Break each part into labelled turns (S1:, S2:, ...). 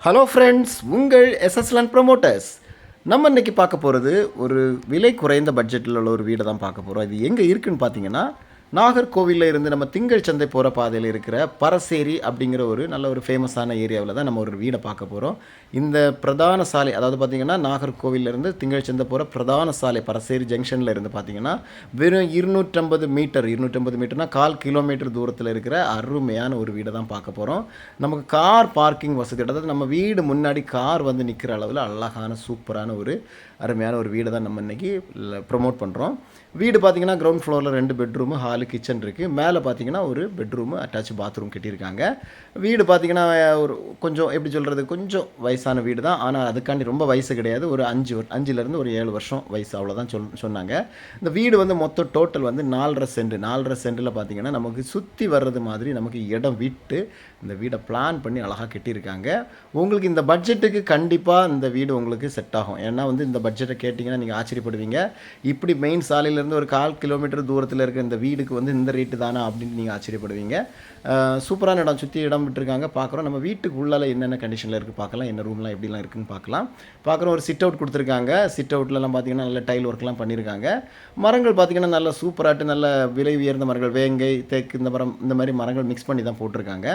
S1: Hello friends உங்கள் எஸ்எஸ்எல்என் promoters நம்ம இன்னைக்கு பார்க்க போகிறது ஒரு விலை குறைந்த பட்ஜெட்டில் உள்ள ஒரு வீடை தான் பார்க்க போகிறோம் இது எங்கே இருக்குதுன்னு பார்த்தீங்கன்னா நாகர்கோவிலில் இருந்து நம்ம திங்கள் சந்தை போகிற பாதையில் இருக்கிற பரசேரி அப்படிங்கிற ஒரு நல்ல ஒரு ஃபேமஸான ஏரியாவில் தான் நம்ம ஒரு வீடை பார்க்க போகிறோம் இந்த பிரதான சாலை அதாவது பார்த்திங்கன்னா நாகர்கோவிலேருந்து திங்கள் சந்தை போகிற பிரதான சாலை பரசேரி ஜங்ஷனில் இருந்து பார்த்தீங்கன்னா வெறும் இருநூற்றம்பது மீட்டர் இருநூற்றம்பது மீட்டர்னா கால் கிலோமீட்டர் தூரத்தில் இருக்கிற அருமையான ஒரு வீடை தான் பார்க்க போகிறோம் நமக்கு கார் பார்க்கிங் வசதி அதாவது நம்ம வீடு முன்னாடி கார் வந்து நிற்கிற அளவில் அழகான சூப்பரான ஒரு அருமையான ஒரு வீடை தான் நம்ம இன்றைக்கி ப்ரொமோட் பண்ணுறோம் வீடு பார்த்தீங்கன்னா கிரவுண்ட் ஃப்ளோரில் ரெண்டு பெட்ரூமு ஹால் கிச்சன் இருக்குது மேலே பார்த்தீங்கன்னா ஒரு பெட்ரூமு அட்டாச் பாத்ரூம் கட்டியிருக்காங்க. வீடு பார்த்தீங்கன்னா ஒரு கொஞ்சம் எப்படி சொல்கிறது கொஞ்சம் வயசான வீடு தான் ஆனால் அதுக்காண்டி ரொம்ப வயசு கிடையாது. ஒரு அஞ்சு வரு- அஞ்சுலேருந்து ஒரு ஏழு வருஷம் வயசு அவ்வளோதான் சொல் சொன்னாங்க. இந்த வீடு வந்து மொத்தம் டோட்டல் வந்து நாலரை சென்ட். நாலரை சென்டில் பார்த்தீங்கன்னா நமக்கு சுற்றி வர்றது மாதிரி நமக்கு இடம் விட்டு இந்த வீடை பிளான் பண்ணி அழகாக கட்டியிருக்காங்க. உங்களுக்கு இந்த பட்ஜெட்டுக்கு கண்டிப்பாக இந்த வீடு உங்களுக்கு செட் ஆகும். ஏன்னா வந்து இந்த பட்ஜெட்டை கேட்டிங்கன்னா நீங்கள் ஆச்சரியப்படுவீங்க. இப்படி மெயின் சாலையிலேருந்து ஒரு கால் கிலோமீட்டர் தூரத்தில் இருக்கிற இந்த வீடுக்கு வந்து இந்த ரேட்டு தானே அப்படின்னு நீங்கள் ஆச்சரியப்படுவீங்க. சூப்பரான இடம் சுற்றி இடம் விட்டுருக்காங்க. பார்க்குறோம் நம்ம வீட்டுக்கு உள்ளால் என்னென்ன கண்டிஷனில் இருக்குது பார்க்கலாம் என்ன ரூம்லாம் எப்படிலாம் இருக்குன்னு பார்க்கலாம் பார்க்குறோம் ஒரு சிட் அவுட் கொடுத்துருக்காங்க. சிட் அவுட்லலாம் பார்த்தீங்கன்னா நல்ல டைல் ஒர்க்லாம் பண்ணியிருக்காங்க மரங்கள் பார்த்தீங்கன்னா நல்ல சூப்பராட்டு நல்ல விலை உயர்ந்த மரங்கள். வேங்கை தேக்கு இந்த மரம் இந்த மாதிரி மரங்கள் மிக்ஸ் பண்ணி தான் போட்டிருக்காங்க.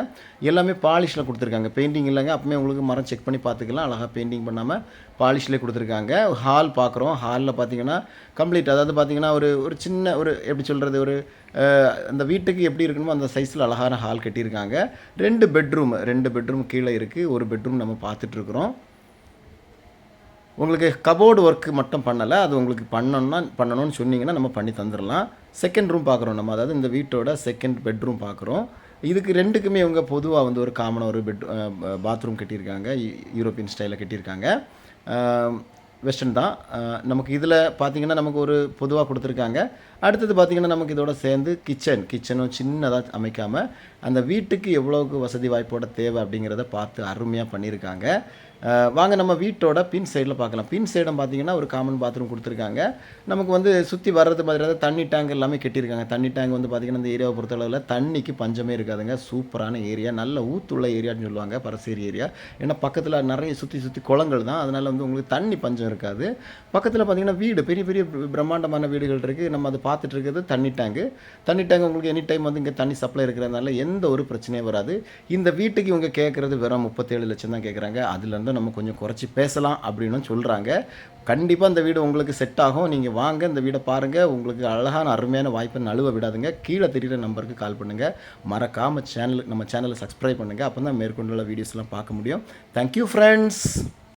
S1: எல்லாமே பாலிஷில் கொடுத்துருக்காங்க. பெயிண்டிங் இல்லைங்க. அப்பவுமே உங்களுக்கு மரம் செக் பண்ணி பார்த்துக்கலாம். அழகாக பெயிண்டிங் பண்ணாமல் பாலிஷ்லேயே கொடுத்துருக்காங்க. ஹால் பார்க்குறோம் ஹாலில் பார்த்தீங்கன்னா கம்ப்ளீட் அதாவது பார்த்தீங்கன்னா ஒரு ஒரு சின்ன ஒரு எப்படி சொல்கிறது ஒரு அந்த வீட்டுக்கு எப்படி இருக்கணுமோ அந்த சைஸில் அழகான ஹால் கட்டியிருக்காங்க. ரெண்டு பெட்ரூம் ரெண்டு பெட்ரூம் கீழே இருக்குது ஒரு பெட்ரூம் நம்ம பார்த்துட்ருக்குறோம். உங்களுக்கு கபோர்டு ஒர்க்கு மட்டும் பண்ணலை. அது உங்களுக்கு பண்ணணும்னா பண்ணணும்னு சொன்னீங்கன்னா நம்ம பண்ணி தந்துடலாம். செகண்ட் ரூம் பார்க்குறோம் நம்ம. அதாவது இந்த வீட்டோட செகண்ட் பெட்ரூம் பார்க்குறோம். இதுக்கு ரெண்டுக்குமே இவங்க பொதுவாக வந்து ஒரு காமனாக ஒரு பெட் பாத்ரூம் கட்டியிருக்காங்க. யூரோப்பியன் ஸ்டைலில் கட்டியிருக்காங்க. வெஸ்டர்ன் தான். நமக்கு இதில் பார்த்தீங்கன்னா நமக்கு ஒரு பொதுவாக கொடுத்துருக்காங்க. அடுத்தது பார்த்தீங்கன்னா நமக்கு இதோட சேர்ந்து கிச்சன் கிச்சனும் சின்னதாக அமைக்காமல் அந்த வீட்டுக்கு எவ்வளோக்கு வசதி வாய்ப்போட தேவை அப்படிங்கிறத பார்த்து அருமையாக பண்ணியிருக்காங்க. வாங்க நம்ம வீட்டோட பின் சைடில் பார்க்கலாம். பின் சைடம் பார்த்தீங்கன்னா ஒரு காமன் பாத்ரூம் கொடுத்துருக்காங்க. நமக்கு வந்து சுற்றி வர்றது மாதிரி தண்ணி டேங்க் எல்லாமே கட்டியிருக்காங்க. தண்ணி டேங்க் வந்து பார்த்திங்கன்னா இந்த ஏரியாவை பொறுத்தளவில் தண்ணிக்கு பஞ்சமே இருக்காதுங்க. சூப்பரான ஏரியா. நல்ல ஊத்துள்ள ஏரியான்னு சொல்லுவாங்க பரசேரி ஏரியா. ஏன்னா பக்கத்தில் நிறைய சுற்றி சுற்றி குளங்கள் தான். அதனால் வந்து உங்களுக்கு தண்ணி பஞ்சம் இருக்காது. பக்கத்தில் பார்த்தீங்கன்னா வீடு பெரிய பெரிய பிரம்மாண்டமான வீடுகள் இருக்குது நம்ம அதை பார்த்துட்டு இருக்கிறது தண்ணி டேங்கு தண்ணி டேங்க் உங்களுக்கு எனி டைம் வந்து இங்கே தண்ணி சப்ளை இருக்கிறதுனால எந்த ஒரு பிரச்சனையும் வராது. இந்த வீட்டுக்கு இவங்க கேட்குறது வெறும் முப்பத்தேழு லட்சம் தான் கேட்குறாங்க. அதுலேருந்து நம்ம கொஞ்சம் குறைச்சி பேசலாம் அப்படின்னு சொல்கிறாங்க கண்டிப்பாக இந்த வீடு உங்களுக்கு செட் ஆகும். நீங்கள் வாங்க இந்த வீடை பாருங்கள் உங்களுக்கு அழகான அருமையான வாய்ப்பை நழுவ விடாதுங்க. கீழே தெரிகிற நம்பருக்கு கால் பண்ணுங்கள் மறக்காமல் சேனல் நம்ம சேனலை சப்ஸ்கிரைப் பண்ணுங்கள் அப்போ தான் மேற்கொண்டுள்ள வீடியோஸ்லாம் பார்க்க முடியும். Thank you friends